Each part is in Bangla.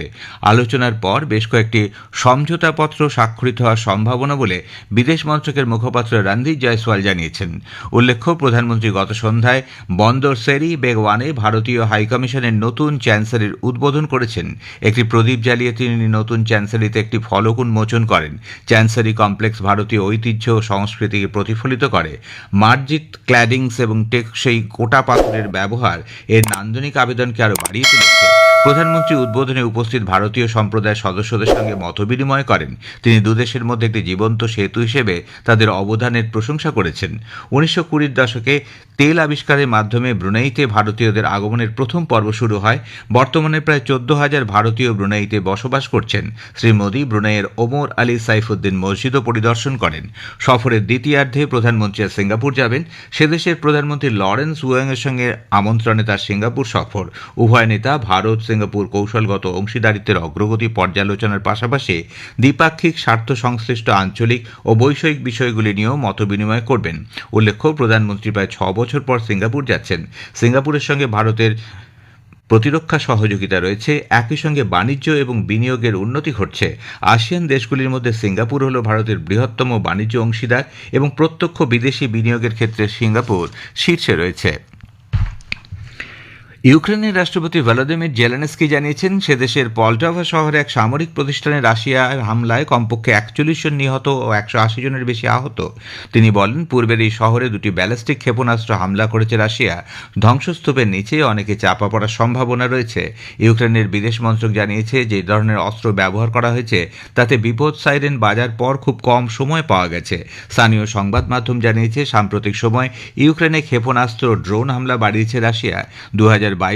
হবে। আলোচনার পর বেশ কয়েকটি সমঝোতাপত্র স্বাক্ষরিত হওয়ার সম্ভাবনা বলে বিদেশ মন্ত্রকের মুখপাত্র রণদীপ জয়সওয়াল জানিয়েছেন। উল্লেখ্য, প্রধানমন্ত্রী গত সন্ধ্যায় বন্দর সেরি বেগওয়ানে ভারতীয় হাইকমিশনের নতুন চ্যান্সেলের উদ্বোধন করেছেন। একটি প্রদীপ জ্বালিয়ে তিনি নতুন চ্যান্সেলিতে একটি ফলক উন্মোচন করেন। চ্যান্সারি কমপ্লেক্স ভারতীয় ঐতিহ্য ও সংস্কৃতিকে প্রতিফলিত করে। মার্জিত ক্ল্যাডিংস এবং টেকসই কোটা পাথরের ব্যবহার এর নান্দনিক আবেদনকে আরও বাড়িয়ে তুলেছে। প্রধানমন্ত্রী উদ্বোধনে উপস্থিত ভারতীয় সম্প্রদায়ের সদস্যদের সঙ্গে মতবিনিময় করেন। তিনি দুদেশের মধ্যে একটি জীবন্ত সেতু হিসেবে তাদের অবদানের প্রশংসা করেছেন। উনিশশো কুড়ির দশকে তেল আবিষ্কারের মাধ্যমে ব্রুনাইতে ভারতীয়দের আগমনের প্রথম পর্ব শুরু হয়। বর্তমানে প্রায় চোদ্দ হাজার ভারতীয় ব্রুনাইতে বসবাস করছেন। শ্রী মোদী ব্রুনাইয়ের ওমর আলী সাইফুদ্দিন মসজিদও পরিদর্শন করেন। সফরের দ্বিতীয়ার্ধে প্রধানমন্ত্রী সিঙ্গাপুর যাবেন। সেদেশের প্রধানমন্ত্রী লরেন্স উয়াংয়ের সঙ্গে আমন্ত্রণে তার সিঙ্গাপুর সফর। উভয় নেতা ভারত, সিঙ্গাপুর কৌশলগত অংশীদারিত্বের অগ্রগতি পর্যালোচনার পাশাপাশি দ্বিপাক্ষিক স্বার্থ সংশ্লিষ্ট আঞ্চলিক ও বৈষয়িক বিষয়গুলি নিয়েও মতবিনিময় করবেন। উল্লেখ্য, প্রধানমন্ত্রী প্রায় ছ বছর পর সিঙ্গাপুর যাচ্ছেন। সিঙ্গাপুরের সঙ্গে ভারতের প্রতিরক্ষা সহযোগিতা রয়েছে, একই সঙ্গে বাণিজ্য এবং বিনিয়োগের উন্নতি ঘটছে। আসিয়ান দেশগুলির মধ্যে সিঙ্গাপুর হল ভারতের বৃহত্তম বাণিজ্য অংশীদার এবং প্রত্যক্ষ বিদেশি বিনিয়োগের ক্ষেত্রে সিঙ্গাপুর শীর্ষে রয়েছে। ইউক্রেনের রাষ্ট্রপতি ভলোদিমির জেলেনস্কি জানিয়েছেন, সে দেশের পল্টাভা শহরে এক সামরিক প্রতিষ্ঠানে রাশিয়ার হামলায় কমপক্ষে একচল্লিশ জন নিহত ও একশো আশি জনের বেশি আহত। তিনি বলেন, পূর্বের এই শহরে দুটি ব্যালিস্টিক ক্ষেপণাস্ত্র হামলা করেছে রাশিয়া। ধ্বংসস্তূপের নিচে অনেকে চাপা পড়ার সম্ভাবনা রয়েছে। ইউক্রেনের বিদেশ মন্ত্রক জানিয়েছে, যে ধরনের অস্ত্র ব্যবহার করা হয়েছে, তাতে বিপদ সাইরেন বাজার পর খুব কম সময় পাওয়া গেছে। স্থানীয় সংবাদ মাধ্যম জানিয়েছে, সাম্প্রতিক সময় ইউক্রেনে ক্ষেপণাস্ত্র ড্রোন হামলা বাড়িয়েছে রাশিয়া। দু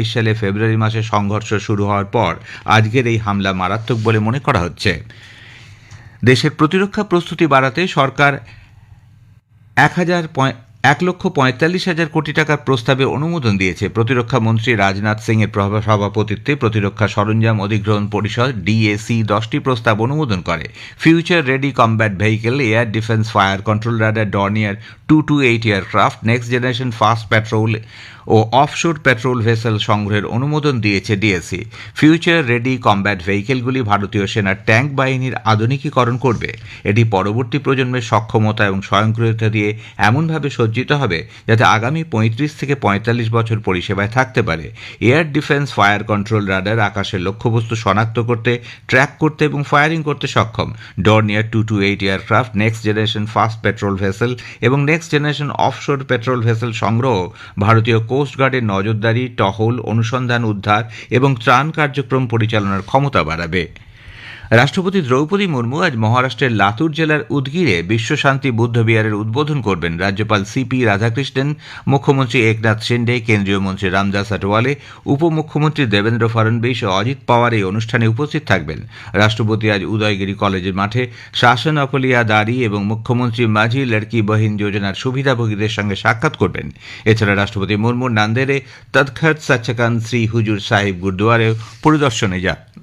সালে ফেব্রুয়ারি মাসে সংঘর্ষ শুরু হওয়ার পর আজকের এই হামলা মারাত্মক বলে মনে করা হচ্ছে। দেশের প্রতিরক্ষা প্রস্তুতি বাড়াতে সরকার এক হাজার এক লক্ষ পঁয়তাল্লিশ হাজার কোটি টাকার প্রস্তাবে অনুমোদন দিয়েছে। প্রতিরক্ষা মন্ত্রী রাজনাথ সিং এর সভাপতিত্বে প্রতিরক্ষা সরঞ্জাম অধিগ্রহণ পরিষদ ডিএসি দশটি প্রস্তাব অনুমোদন করে। Future ready combat vehicle, air defence fire control radar, Dornier two two eight aircraft, next generation fast patrol ও অফশোর পেট্রোল ভেসেল সংগ্রহের অনুমোদন দিয়েছে ডিএসি ফিউচার রেডি কমব্যাট ভেহিকেলগুলি ভারতীয় সেনার ট্যাঙ্ক বাহিনীর আধুনিকীকরণ করবে। এটি পরবর্তী প্রজন্মের সক্ষমতা এবং স্বয়ংক্রিয়তা দিয়ে এমনভাবে সজ্জিত হবে যাতে আগামী পঁয়ত্রিশ থেকে পঁয়তাল্লিশ বছর পরিষেবায় থাকতে পারে। Air defence fire control radar আকাশের লক্ষ্যবস্তু শনাক্ত করতে ট্র্যাক করতে এবং ফায়ারিং করতে সক্ষম। Dornier two two eight aircraft next generation fast patrol vessel এবং next generation offshore patrol vessel সংগ্রহ ভারতীয় কোস্টগার্ডের নজরদারি টহল অনুসন্ধান উদ্ধার এবং ত্রাণ কার্যক্রম পরিচালনার ক্ষমতা বাড়াবে। রাষ্ট্রপতি দ্রৌপদী মুর্মু আজ মহারাষ্ট্রের লাতুর জেলার উদগিরে বিশ্বশান্তি বুদ্ধ বিহারের উদ্বোধন করবেন। রাজ্যপাল সিপি রাধাকৃষ্ণন, মুখ্যমন্ত্রী একনাথ শিন্ডে, কেন্দ্রীয় মন্ত্রী রামদাস আটোয়ালে উপমুখ্যমন্ত্রী দেবেন্দ্র ফডনবিস ও অজিত পাওয়ার এই অনুষ্ঠানে উপস্থিত থাকবেন। রাষ্ট্রপতি আজ উদয়গিরি কলেজের মাঠে শাসন অপলিয়া দাঁড়ি এবং মুখ্যমন্ত্রী মাঝি লড়কি বহিন যোজনার সুবিধাভোগীদের সঙ্গে সাক্ষাৎ করবেন। এছাড়া রাষ্ট্রপতি মুর্মু নান্দেরে তৎখত সচ্চকান শ্রী হুজুর সাহিব গুরুদুয়ারেও পরিদর্শনে যান।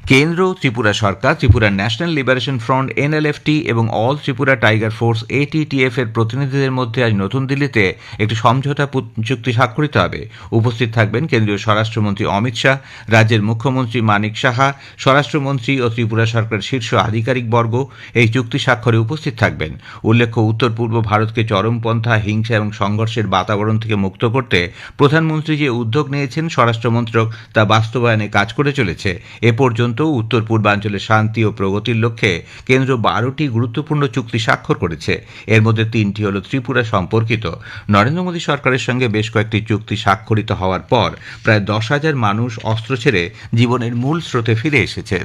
কেন্দ্র, ত্রিপুরা সরকার, Tripura national liberation front, NLFT এবং all Tripura tiger force ATTF এর প্রতিনিধিদের মধ্যে আজ নতুন দিল্লিতে একটি সমঝোতা চুক্তি স্বাক্ষরিত হবে। উপস্থিত থাকবেন কেন্দ্রীয় স্বরাষ্ট্রমন্ত্রী অমিত শাহ, রাজ্যের মুখ্যমন্ত্রী মানিক সাহা, স্বরাষ্ট্রমন্ত্রী ও ত্রিপুরা সরকারের শীর্ষ আধিকারিকবর্গ এই চুক্তি স্বাক্ষরে উপস্থিত থাকবেন। উল্লেখ্য, উত্তর পূর্ব ভারতকে চরমপন্থা হিংসা এবং সংঘর্ষের বাতাবরণ থেকে মুক্ত করতে প্রধানমন্ত্রী যে উদ্যোগ নিয়েছেন স্বরাষ্ট্রমন্ত্রক তা বাস্তবায়নে কাজ করে চলেছে। এ পর্যন্ত উত্তর পূর্বাঞ্চলে শান্তি ও প্রগতির লক্ষ্যে কেন্দ্র বারোটি গুরুত্বপূর্ণ চুক্তি স্বাক্ষর করেছে। এর মধ্যে তিনটি হল ত্রিপুরা সম্পর্কিত। নরেন্দ্র মোদী সরকারের সঙ্গে বেশ কয়েকটি চুক্তি স্বাক্ষরিত হওয়ার পর প্রায় দশ হাজার মানুষ অস্ত্র ছেড়ে জীবনের মূল স্রোতে ফিরে এসেছে।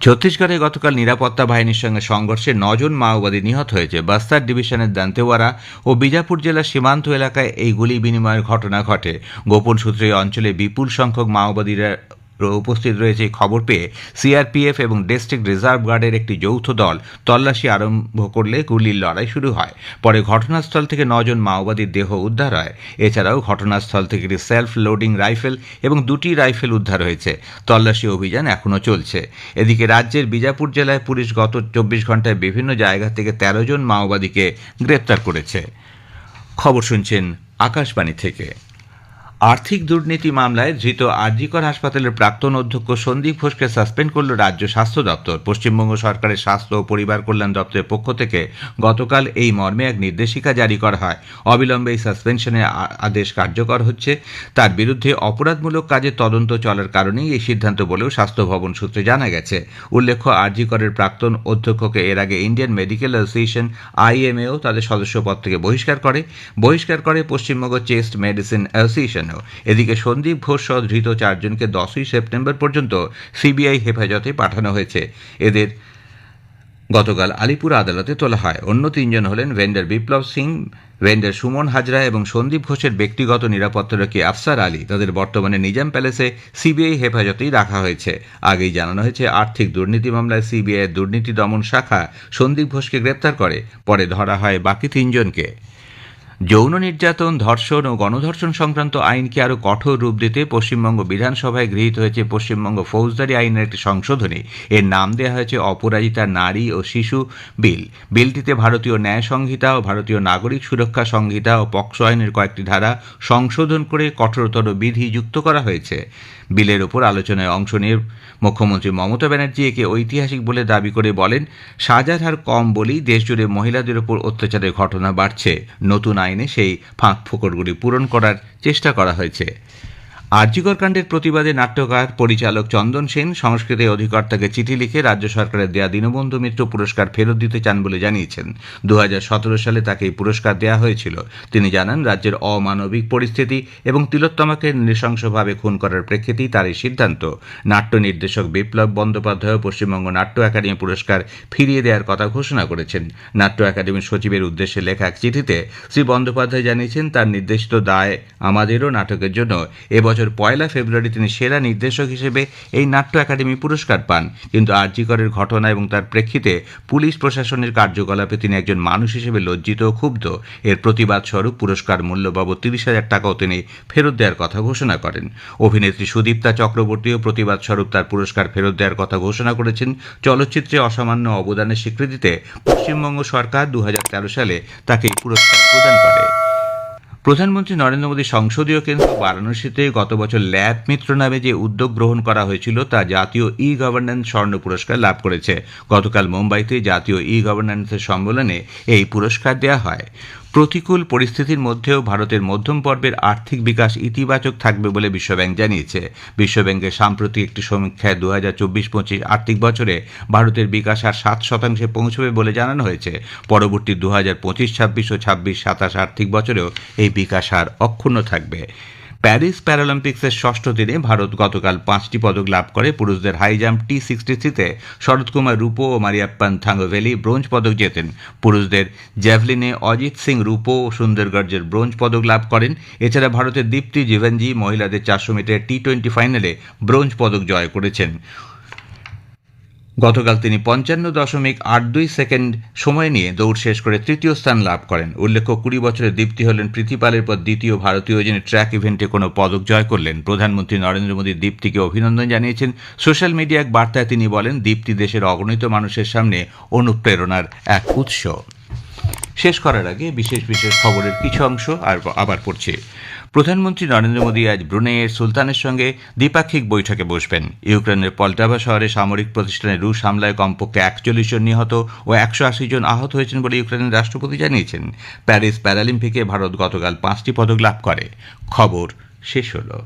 ছত্তিশগড়ে গতকাল নিরাপত্তা বাহিনীর সঙ্গে সংঘর্ষে নজন মাওবাদী নিহত হয়েছে। বাস্তার ডিভিশনের দান্তেওয়ারা ও বিজাপুর জেলার সীমান্ত এলাকায় এই গুলি বিনিময়ের ঘটনা ঘটে। গোপন সূত্রে অঞ্চলে বিপুল সংখ্যক মাওবাদীরা উপস্থিত রয়েছে খবর পেয়ে সিআরপিএফ এবং ডিস্ট্রিক্ট রিজার্ভ গার্ডের একটি যৌথ দল তল্লাশি আরম্ভ করলে গুলির লড়াই শুরু হয়। পরে ঘটনাস্থল থেকে নজন মাওবাদীর দেহ উদ্ধার হয়। এছাড়াও ঘটনাস্থল থেকে একটি সেলফ লোডিং রাইফেল এবং দুটি রাইফেল উদ্ধার হয়েছে। তল্লাশি অভিযান এখনও চলছে। এদিকে রাজ্যের বিজাপুর জেলায় পুলিশ গত চব্বিশ ঘন্টায় বিভিন্ন জায়গা থেকে তেরো জন মাওবাদীকে গ্রেপ্তার করেছে। খবর শুনছেন আকাশবাণী থেকে। আর্থিক দুর্নীতি মামলায় ধৃত আরজিকর হাসপাতালের প্রাক্তন অধ্যক্ষ সন্দীপ ঘোষকে সাসপেন্ড করল রাজ্য স্বাস্থ্য দপ্তর। পশ্চিমবঙ্গ সরকারের স্বাস্থ্য ও পরিবার কল্যাণ দপ্তরের পক্ষ থেকে গতকাল এই মর্মে এক নির্দেশিকা জারি করা হয়। অবিলম্বে এই সাসপেনশনের আদেশ কার্যকর হচ্ছে। তার বিরুদ্ধে অপরাধমূলক কাজের তদন্ত চলার কারণেই এই সিদ্ধান্ত বলেও স্বাস্থ্য ভবন সূত্রে জানা গেছে। উল্লেখ্য, আরজিকরের প্রাক্তন অধ্যক্ষকে এর আগে ইন্ডিয়ান মেডিকেল অ্যাসোসিয়েশন আইএমএও তাদের সদস্যপদ থেকে বহিষ্কার করে। বহিষ্কার করে পশ্চিমবঙ্গ চেস্ট মেডিসিন অ্যাসোসিয়েশনও এদিকে সন্দীপ ঘোষ সহ ধৃত চারজনকে দশই সেপ্টেম্বর পর্যন্ত সিবিআই হেফাজতে পাঠানো হয়েছে। এদের গতকাল আলিপুর আদালতে তোলা হয়। অন্য তিনজন হলেন ভেন্ডার বিপ্লব সিং ভেন্ডার সুমন হাজরা এবং সন্দীপ ঘোষের ব্যক্তিগত নিরাপত্তারক্ষী আফসার আলী। তাদের বর্তমানে নিজাম প্যালেসে সিবিআই হেফাজতেই রাখা হয়েছে। আগেই জানানো হয়েছে, আর্থিক দুর্নীতি মামলায় সিবিআই দুর্নীতি দমন শাখা সন্দীপ ঘোষকে গ্রেপ্তার করে। পরে ধরা হয় বাকি তিনজনকে। যৌন নির্যাতন, ধর্ষণ ও গণধর্ষণ সংক্রান্ত আইনকে আরও কঠোর রূপ দিতে পশ্চিমবঙ্গ বিধানসভায় গৃহীত হয়েছে পশ্চিমবঙ্গ ফৌজদারি আইনের একটি সংশোধনী? এর নাম দেওয়া হয়েছে অপরাজিতা নারী ও শিশু বিল। বিলটিতে ভারতীয় ন্যায় সংহিতা ও ভারতীয় নাগরিক সুরক্ষা সংহিতা ও পক্সো আইনের কয়েকটি ধারা সংশোধন করে কঠোরতর বিধি যুক্ত করা হয়েছে। বিলের ওপর আলোচনায় অংশ নিয়ে মুখ্যমন্ত্রী মমতা ব্যানার্জি একে ঐতিহাসিক বলে দাবি করে বলেন, সাজার হার কম বলেই দেশজুড়ে মহিলাদের ওপর অত্যাচারের ঘটনা বাড়ছে। নতুন আইনে সেই ফাঁক ফোকরগুলি পূরণ করার চেষ্টা করা হয়েছে। আরজিকর কাণ্ডের প্রতিবাদে নাট্যকার পরিচালক চন্দন সেন সংস্কৃতি অধিকর্তাকে চিঠি লিখে রাজ্য সরকারের দেয়া দীনবন্ধু মিত্র পুরস্কার ফেরত দিতে চান বলে জানিয়েছেন। দু হাজার সতেরো সালে তাকে এই পুরস্কার দেওয়া হয়েছিল। তিনি জানান, রাজ্যের অমানবিক পরিস্থিতি এবং তিলোত্তমাকে নৃশংসভাবে খুন করার প্রেক্ষিতেই তার এই সিদ্ধান্ত। নাট্য নির্দেশক বিপ্লব বন্দ্যোপাধ্যায় পশ্চিমবঙ্গ নাট্য একাডেমি পুরস্কার ফিরিয়ে দেওয়ার কথা ঘোষণা করেছেন। নাট্য একাডেমির সচিবের উদ্দেশ্যে লেখা এক চিঠিতে শ্রী বন্দ্যোপাধ্যায় জানিয়েছেন, তার নির্দেশিত দায় আমাদেরও নাটকের জন্য। এবছর পয়লা ফেব্রুয়ারি তিনি সেরা নির্দেশক হিসেবে এই নাট্য একাডেমি পুরস্কার পান। কিন্তু আরজিকরের ঘটনা এবং তার প্রেক্ষিতে পুলিশ প্রশাসনের কার্যকলাপে তিনি একজন মানুষ হিসেবে লজ্জিত ও ক্ষুব্ধ। এর প্রতিবাদ স্বরূপ পুরস্কার মূল্য বাবদ তিরিশ হাজার টাকাও তিনি ফেরত দেওয়ার কথা ঘোষণা করেন। অভিনেত্রী সুদীপ্তা চক্রবর্তীও প্রতিবাদ স্বরূপ তার পুরস্কার ফেরত দেওয়ার কথা ঘোষণা করেছেন। চলচ্চিত্রে অসামান্য অবদানের স্বীকৃতিতে পশ্চিমবঙ্গ সরকার দু হাজার তেরো সালে তাকে পুরস্কার প্রদান করে। প্রধানমন্ত্রী নরেন্দ্র মোদী সংসদীয় কেন্দ্র বারাণসীতে গত বছর ল্যাব মিত্র নামে যে উদ্যোগ গ্রহণ করা হয়েছিল, তা জাতীয় ই গভর্নেন্স স্বর্ণ পুরস্কার লাভ করেছে। গতকাল মুম্বাইতে জাতীয় ই গভর্নেন্সের সম্মেলনে এই পুরস্কার দেওয়া হয়। প্রতিকূল পরিস্থিতির মধ্যেও ভারতের মধ্যম পর্বের আর্থিক বিকাশ ইতিবাচক থাকবে বলে বিশ্বব্যাংক জানিয়েছে। বিশ্বব্যাংকের সাম্প্রতিক একটি সমীক্ষায় দু হাজার চব্বিশ পঁচিশ আর্থিক বছরে ভারতের বিকাশ আর সাত শতাংশে পৌঁছবে বলে জানানো হয়েছে। পরবর্তী দু হাজার পঁচিশ, ছাব্বিশ ও ছাব্বিশ, সাতাশ আর্থিক বছরেও এই বিকাশ হার অক্ষুণ্ণ থাকবে। প্যারিস প্যারালিম্পিক্সের ষষ্ঠ দিনে ভারত গতকাল পাঁচটি পদক লাভ করে। পুরুষদের হাই জাম্প টি সিক্সটি থ্রিতে শরৎকুমার রূপো ও মারিয়াপ্পান থাঙ্গভেলি ব্রোঞ্জ পদক জেতেন। পুরুষদের জ্যাভলিনে অজিত সিং, রূপো ও সুন্দরগঞ্জের ব্রোঞ্জ পদক লাভ করেন। এছাড়া ভারতের দীপ্তি জীবনজি মহিলাদের চারশো মিটার টি টোয়েন্টি ফাইনালে ব্রোঞ্জ পদক জয় করেছেন। গতকাল তিনি পঞ্চান্ন দশমিক আট দুই সেকেন্ড সময় নিয়ে দৌড় শেষ করে তৃতীয় স্থান লাভ করেন। উল্লেখ্য, কুড়ি বছরের দীপ্তি হলেন প্রীতিপালের পর দ্বিতীয় ভারতীয় যিনি ট্র্যাক ইভেন্টে কোনো পদক জয় করলেন। প্রধানমন্ত্রী নরেন্দ্র মোদী দীপ্তিকে অভিনন্দন জানিয়েছেন। সোশ্যাল মিডিয়া এক বার্তায় তিনি বলেন, দীপ্তি দেশের অগণিত মানুষের সামনে অনুপ্রেরণার এক উৎস। শেষ করার আগে বিশেষ বিশেষ খবরের কিছু অংশ আর আবার পড়ছে। প্রধানমন্ত্রী নরেন্দ্র মোদী আজ ব্রুনেইয়ের সুলতানের সঙ্গে দ্বিপাক্ষিক বৈঠকে বসবেন। ইউক্রেনের পল্টাভা শহরে সামরিক প্রতিষ্ঠানে রুশ হামলায় কমপক্ষে একচল্লিশ জন নিহত ও একশো আশি জন আহত হয়েছেন বলে ইউক্রেনের রাষ্ট্রপতি জানিয়েছেন। প্যারিস প্যারালিম্পিকে ভারত গতকাল পাঁচটি পদক লাভ করে। খবর শেষ হলো।